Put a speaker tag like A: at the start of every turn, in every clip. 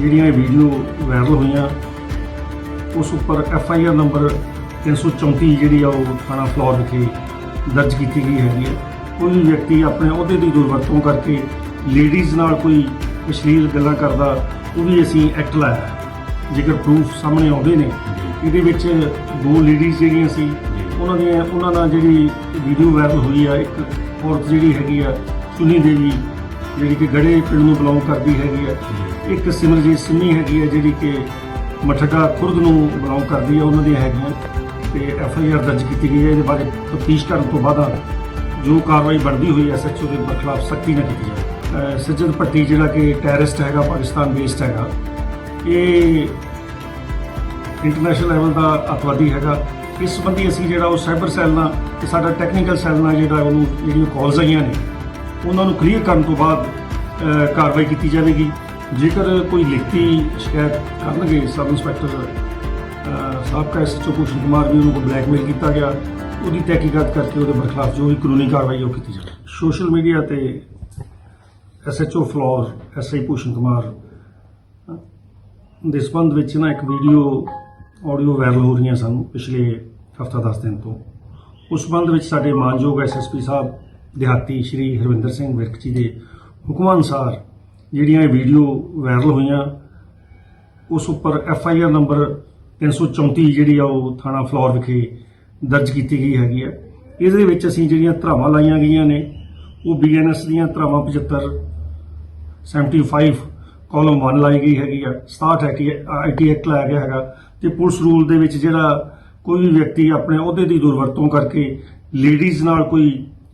A: ਜਿਹੜੀਆਂ ਇਹ video viral ਹੋਈਆਂ ਉਸ ਉੱਪਰ ਐਫ ਆਈ ਆਰ ਨੰਬਰ 334 ਜਿਹੜੀ ਆ ਉਹ ਥਾਣਾ ਫਲੋਰ ਵਿਖੇ ਦਰਜ ਕੀਤੀ ਗਈ ਹੈਗੀ ਹੈ। ਕੋਈ ਵਿਅਕਤੀ ਆਪਣੇ ਅਹੁਦੇ ਦੀ ਦੁਰਵਰਤੋਂ ਕਰਕੇ ਲੇਡੀਜ਼ ਨਾਲ ਕੋਈ ਅਸ਼ਲੀਲ ਗੱਲਾਂ ਕਰਦਾ ਉਹ ਵੀ ਅਸੀਂ ਐਕਟ ਲਾਇਆ। ਜੇਕਰ ਪ੍ਰੂਫ ਸਾਹਮਣੇ ਆਉਂਦੇ ਨੇ ਇਹਦੇ ਵਿੱਚ ਦੋ ਲੇਡੀਜ਼ ਜਿਹੜੀਆਂ ਸੀ ਉਹਨਾਂ ਦੀਆਂ ਉਹਨਾਂ ਨਾਲ ਜਿਹੜੀ ਵੀਡੀਓ ਵਾਇਰਲ ਹੋਈ ਆ ਇੱਕ ਔਰਤ ਜਿਹੜੀ ਹੈਗੀ ਆ ਸੁਨੀ ਦੇਵੀ ਜਿਹੜੀ ਕਿ ਗੜੇ ਪਿੰਡ ਨੂੰ ਬਿਲੋਂਗ ਕਰਦੀ ਹੈਗੀ ਹੈ। ਇੱਕ ਸਿਮਰਜੀਤ ਸਿੰਮੀ ਹੈਗੀ ਹੈ, ਜਿਹੜੀ ਕਿ ਮਠੜਾ ਖੁਰਦ ਨੂੰ ਬਿਲੋਂਗ ਕਰਦੀ ਹੈ, ਉਹਨਾਂ ਦੀਆਂ ਹੈਗੀਆਂ ਤੇ ਐਫ ਆਈ ਆਰ ਦਰਜ ਕੀਤੀ ਗਈ ਹੈ, ਇਹਦੇ ਬਾਰੇ ਤਫਤੀਸ਼ ਕਰਨ ਤੋਂ ਬਾਅਦ ਜੋ ਕਾਰਵਾਈ ਬਣਦੀ ਹੋਈ ਐਸ ਐਚ ਓ ਦੇ ਖਿਲਾਫ ਸਖਤੀ ਨਾਲ ਕੀਤੀ ਜਾਵੇ। ਅਹ ਸੱਜਦ ਭੱਟੀ ਜਿਹੜਾ ਕਿ ਟੈਰਰਿਸਟ ਹੈਗਾ ਪਾਕਿਸਤਾਨ ਬੇਸਡ ਹੈਗਾ, ਇਹ ਇੰਟਰਨੈਸ਼ਨਲ ਲੈਵਲ ਦਾ ਅਤਵਾਦੀ ਹੈਗਾ। ਇਸ ਸੰਬੰਧੀ ਅਸੀਂ ਜਿਹੜਾ ਉਹ ਸਾਈਬਰ ਸੈੱਲ ਨਾਲ, ਤੇ ਸਾਡਾ ਟੈਕਨੀਕਲ ਸੈੱਲ ਨਾਲ ਜਿਹੜਾ ਉਹਨੂੰ ਜਿਹੜੀਆਂ ਕਾਲਸ ਆਈਆਂ ਨੇ ਉਹਨਾਂ ਨੂੰ ਕਲੀਅਰ ਕਰਨ ਤੋਂ ਬਾਅਦ ਕਾਰਵਾਈ ਕੀਤੀ ਜਾਵੇਗੀ। ਜੇਕਰ ਕੋਈ ਲਿਖਤੀ ਸ਼ਿਕਾਇਤ ਕਰਨਗੇ ਸਬ ਇੰਸਪੈਕਟਰ ਅਹ, ਸਾਬਕਾ ਐਸਐਚਓ ਭੂਸ਼ਣ ਕੁਮਾਰ ਵੀ ਉਹਨੂੰ ਕੋਈ ਬਲੈਕਮੇਲ ਕੀਤਾ ਗਿਆ ਉਹਦੀ ਤਹਿਕੀਕਾਤ ਕਰਕੇ ਉਹਦੇ ਬਰਖਲਾਫ ਜੋ ਵੀ ਕਾਨੂੰਨੀ ਕਾਰਵਾਈ ਉਹ ਕੀਤੀ ਜਾਵੇ। ਸੋਸ਼ਲ ਮੀਡੀਆ ਤੇ ਐਸਐਚਓ ਫਲੋਰ ਐਸਆਈ ਭੂਸ਼ਣ ਕੁਮਾਰ ਦੇ ਸੰਬੰਧ ਵਿੱਚ ਨਾ ਇੱਕ ਵੀਡੀਓ ਆਡੀਓ ਵਾਇਰਲ ਹੋ ਰਹੀਆਂ ਸਾਨੂੰ ਪਿਛਲੇ ਹਫਤਾ 10 ਦਿਨ ਤੋਂ। ਉਸ ਸੰਬੰਧ ਵਿੱਚ ਸਾਡੇ ਮਾਨਯੋਗ ਐਸਐਸਪੀ ਸਾਹਿਬ ਦਿਹਾਤੀ ਸ਼੍ਰੀ ਹਰਵਿੰਦਰ ਸਿੰਘ ਵਿਰਕ ਜੀ ਦੇ ਹੁਕਮਾਂ ਅਨੁਸਾਰ ਜਿਹੜੀਆਂ ਇਹ ਵੀਡੀਓ ਵਾਇਰਲ ਹੋਈਆਂ, ਉਸ ਉੱਪਰ ਐਫ ਆਈ ਆਰ ਨੰਬਰ 334 ਜਿਹੜੀ ਆ ਉਹ ਥਾਣਾ ਫਲੋਰ ਵਿਖੇ ਦਰਜ ਕੀਤੀ ਗਈ ਹੈਗੀ ਹੈ ਇਹਦੇ ਵਿੱਚ ਅਸੀਂ ਜਿਹੜੀਆਂ ਧਰਾਵਾਂ ਲਾਈਆਂ ਗਈਆਂ ਨੇ, ਉਹ ਬੀਐਨਐਸ ਦੀਆਂ ਧਰਾਵਾਂ 75 75 ਕਾਲਮ 1 ਲਾਈ ਗਈ ਹੈਗੀ ਆ 67 ਹੈ ਕਿ ਆਈਟੀ ਐਕਟ ਲਾਇਆ ਗਿਆ ਹੈਗਾ ਤੇ ਪੁਲਿਸ ਰੂਲ ਦੇ ਵਿੱਚ ਜਿਹੜਾ ਕੋਈ ਵੀ ਵਿਅਕਤੀ ਆਪਣੇ ਅਹੁਦੇ ਦੀ ਦੁਰਵਰਤੋਂ ਕਰਕੇ ਲੇਡੀਜ਼ ਨਾਲ ਕੋਈ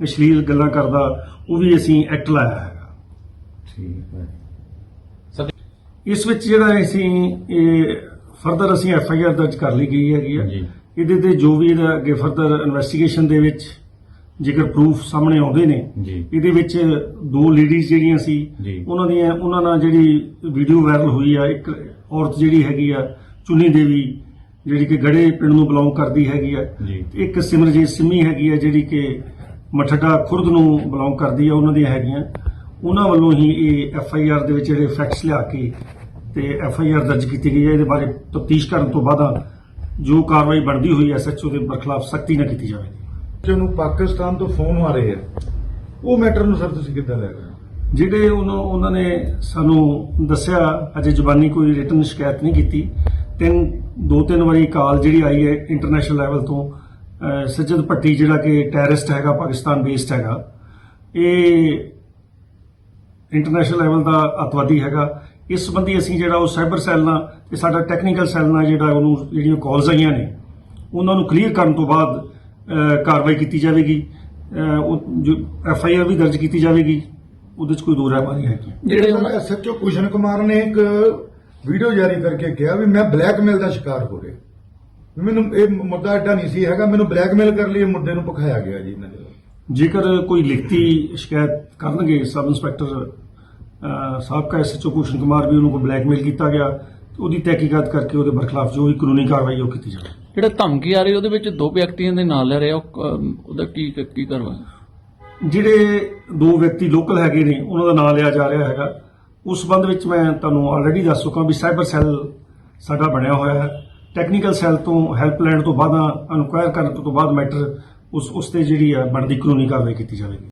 A: ਅਸ਼ਲੀਲ ਗੱਲਾਂ ਕਰਦਾ ਉਹ ਵੀ ਅਸੀਂ ਐਕਟ ਲਾਇਆ ਹੈਗਾ।
B: ਠੀਕ ਹੈ।
A: ਇਸ ਵਿੱਚ ਜਿਹੜਾ ਅਸੀਂ ਇਹ ਫਰਦਰ ਅਸੀਂ ਐਫ ਆਈ ਆਰ ਦਰਜ ਕਰ ਲਈ ਗਈ ਹੈਗੀ ਆ।
B: ਜੀ।
A: ਇਹਦੇ ਤੇ ਜੋ ਵੀ ਇਹਦਾ ਅੱਗੇ ਫਰਦਰ ਇਨਵੈਸਟੀਗੇਸ਼ਨ ਦੇ ਵਿੱਚ ਜੇਕਰ ਪ੍ਰੂਫ ਸਾਹਮਣੇ ਆਉਂਦੇ ਨੇ
B: ਜੀ।
A: ਇਹਦੇ ਵਿੱਚ ਦੋ ਲੇਡੀਜ਼ ਜਿਹੜੀਆਂ ਸੀ
B: ਜੀ।
A: ਉਹਨਾਂ ਦੀਆਂ ਉਹਨਾਂ ਨਾਲ ਜਿਹੜੀ ਵੀਡੀਓ ਵਾਇਰਲ ਹੋਈ ਆ ਇੱਕ ਔਰਤ ਜਿਹੜੀ ਹੈਗੀ ਆ ਚੁੰਨੀ ਦੇਵੀ ਜਿਹੜੀ ਕਿ ਗੜੇ ਪਿੰਡ ਨੂੰ ਬਿਲੋਂਗ ਕਰਦੀ ਹੈਗੀ ਆ।
B: ਜੀ।
A: ਇੱਕ ਸਿਮਰਜੀਤ ਸਿੰਮੀ ਹੈਗੀ ਆ ਜਿਹੜੀ ਕਿ ਮਠੜਾ ਖੁਰਦ ਨੂੰ ਬਿਲੋਂਗ ਕਰਦੀ ਆ ਉਹਨਾਂ ਦੀਆਂ ਹੈਗੀਆਂ। ਉਹਨਾਂ ਵੱਲੋਂ ਹੀ ਇਹ ਐਫ ਆਈ ਆਰ ਦੇ ਵਿੱਚ ਜਿਹੜੇ ਫੈਕਟਸ ਲਿਆ ਕੇ ਤੇ ਐਫ ਆਈ ਆਰ ਦਰਜ ਕੀਤੀ ਗਈ ਹੈ ਇਹਦੇ ਬਾਰੇ ਤਫਤੀਸ਼ ਕਰਨ ਤੋਂ ਬਾਅਦ ਜੋ ਕਾਰਵਾਈ ਬਣਦੀ ਹੋਈ ਐਸ ਐਚ ਓ ਦੇ ਬਰਖਲਾਫ ਸਖਤੀ ਨਾਲ ਕੀਤੀ ਜਾਵੇਗੀ।
C: ਜਿਹਨੂੰ ਪਾਕਿਸਤਾਨ ਤੋਂ ਫੋਨ ਆ ਰਹੇ ਆ। ਉਹ ਮੈਟਰ ਨੂੰ ਸਰ ਤੁਸੀਂ ਕਿੱਦਾਂ ਲੈ ਰਹੇ ਹੋ?
A: ਜਿਹੜੇ ਉਹਨਾਂ ਉਹਨਾਂ ਨੇ ਸਾਨੂੰ ਦੱਸਿਆ ਅਜੇ ਜ਼ੁਬਾਨੀ ਕੋਈ ਰਿਟਨ ਸ਼ਿਕਾਇਤ ਨਹੀਂ ਕੀਤੀ। ਤਿੰਨ ਦੋ ਤਿੰਨ ਵਾਰੀ ਕਾਲ ਜਿਹੜੀ ਆਈ ਹੈ ਇੰਟਰਨੈਸ਼ਨਲ ਲੈਵਲ ਤੋਂ ਸੱਜਦ ਭੱਟੀ ਜਿਹੜਾ ਕਿ ਟੈਰਰਿਸਟ ਹੈਗਾ ਪਾਕਿਸਤਾਨ ਬੇਸਡ ਹੈਗਾ ਇਹ ਇੰਟਰਨੈਸ਼ਨਲ ਲੈਵਲ ਦਾ ਅਤਵਾਦੀ ਹੈਗਾ। ਇਸ ਸੰਬੰਧੀ ਅਸੀਂ ਜਿਹੜਾ ਉਹ ਸਾਈਬਰ ਸੈੱਲ ਨਾਲ ਤੇ ਸਾਡਾ ਟੈਕਨੀਕਲ ਸੈੱਲ ਨਾਲ ਜਿਹੜਾ ਉਹਨੂੰ ਜਿਹੜੀਆਂ ਕਾਲਸ ਆਈਆਂ ਨੇ ਉਹਨਾਂ ਨੂੰ ਕਲੀਅਰ ਕਰਨ ਤੋਂ ਬਾਅਦ ਕਾਰਵਾਈ ਕੀਤੀ ਜਾਵੇਗੀ। ਉਹ ਜੋ ਐਫ ਆਈ ਆਰ ਵੀ ਦਰਜ ਕੀਤੀ ਜਾਵੇਗੀ। ਉਹਦੇ 'ਚ ਕੋਈ ਦੋ ਰਾਹ ਨਹੀਂ ਹੈਗੀ
C: ਜਿਹੜੇ ਐਸਐਚਓ ਕੁਸ਼ਨ ਕੁਮਾਰ ਨੇ ਇੱਕ ਵੀਡੀਓ ਜਾਰੀ ਕਰਕੇ ਕਿਹਾ ਵੀ ਮੈਂ ਬਲੈਕਮੇਲ ਦਾ ਸ਼ਿਕਾਰ ਹੋ ਰਿਹਾ। ਮੈਨੂੰ ਇਹ ਮੁੱਦਾ ਐਡਾ ਨਹੀਂ ਸੀ ਹੈਗਾ ਮੈਨੂੰ ਬਲੈਕਮੇਲ ਕਰਨ ਲਈ ਇਹ ਮੁੱਦੇ ਨੂੰ ਪਖਾਇਆ ਗਿਆ ਜੀ ਇਹਨਾਂ ਦੇ।
A: ਜੇਕਰ ਕੋਈ ਲਿਖਤੀ ਸ਼ਿਕਾਇਤ ਕਰਨਗੇ ਸਬ ਇੰਸਪੈਕਟਰ ਸਾਬਕਾ ਐਸਐਚਓ ਭੂਸ਼ਣ ਕੁਮਾਰ ਵੀ ਉਹਨੂੰ ਕੋਈ ਬਲੈਕਮੇਲ ਕੀਤਾ ਗਿਆ ਉਹਦੀ ਤਹਿਕੀਕਾਤ ਕਰਕੇ ਉਹਦੇ ਬਰਖਲਾਫ ਜੋ ਵੀ ਕਾਨੂੰਨੀ ਕਾਰਵਾਈ ਉਹ ਕੀਤੀ ਜਾਵੇ।
D: ਜਿਹੜਾ ਧਮਕੀ ਆ ਰਹੀ ਉਹਦੇ ਵਿੱਚ ਦੋ ਵਿਅਕਤੀਆਂ ਦੇ ਨਾਂ ਲੈ ਰਿਹਾ ਉਹਦਾ ਕੀ ਕੀ ਕਰਵਾ
A: ਜਿਹੜੇ ਦੋ ਵਿਅਕਤੀ ਲੋਕਲ ਹੈਗੇ ਨੇ ਉਹਨਾਂ ਦਾ ਨਾਮ ਲਿਆ ਜਾ ਰਿਹਾ ਹੈਗਾ। ਉਸ ਸੰਬੰਧ ਵਿੱਚ ਮੈਂ ਤੁਹਾਨੂੰ ਆਲਰੇਡੀ ਦੱਸ ਚੁੱਕਾ ਵੀ ਸਾਈਬਰ ਸੈੱਲ ਸਾਡਾ ਬਣਿਆ ਹੋਇਆ ਹੈ। ਟੈਕਨੀਕਲ ਸੈੱਲ ਤੋਂ ਹੈਲਪ ਲੈਣ ਤੋਂ ਬਾਅਦ ਇਨਕੁਆਇਰ ਕਰਨ ਤੋਂ ਬਾਅਦ ਮੈਟਰ ਉਸ ਉਸ ਤੇ ਜਿਹੜੀ ਆ ਬਣਦੀ ਕਾਨੂੰਨੀ ਕਾਰਵਾਈ ਕੀਤੀ ਜਾਵੇਗੀ।